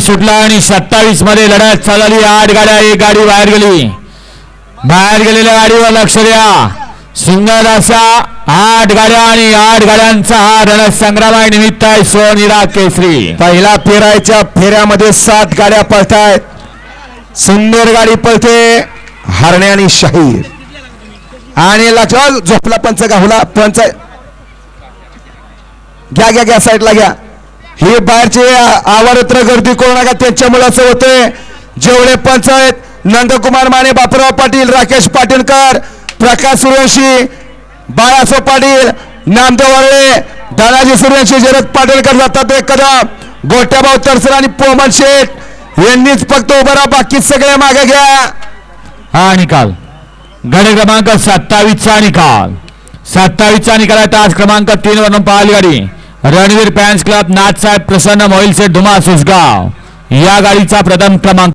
सुटला आणि सत्तावीसमध्ये लढत चालली. आठ गाड्या एक गाडी बाहेर गेली. बाहेर गेलेल्या गाडीवर लक्ष द्या. सुंदर असा आठ गाड्या आणि आठ गाड्यांचा हा रणसंग्राम आहे निमित्त आहे सोनिरा केसरी. पहिला फेरायच्या फेऱ्यामध्ये सात गाड्या पळतायत. सुंदर गाडी पळते हरणे आणि शाहीर. आणि लक्ष झोपला पंच गाहुला पंच घ्या घ्या घ्या साईडला घ्या. ही बाहेरची आवारत्र गर्दी करू नका त्यांच्या मुलाचं होते. जेवढे पंच आहेत नंदकुमार माने बापराव पाटील राकेश पाटीलकर प्रकाश सूर्यवंशी बाळासाहेब पाटील नामदेव वारळे दादाजी सूर्यवंशी जरद पाटीलकर जातात एक कदम गोट्याभाऊ तरसर आणि पोमन शेठ यांनीच फक्त उभं राहा बाकी सगळे मागे घ्या. हा निकाल. गड क्रमांक सत्तावीसचा निकाल. सत्तावीसचा निकाल आहे तास क्रमांक तीन वरून पाहिली गाडी. रणवीर फॅन्स क्लब नाथसाहेब प्रसन्न मोहिलसे धुमा सुसगाव या गाडीचा प्रथम क्रमांक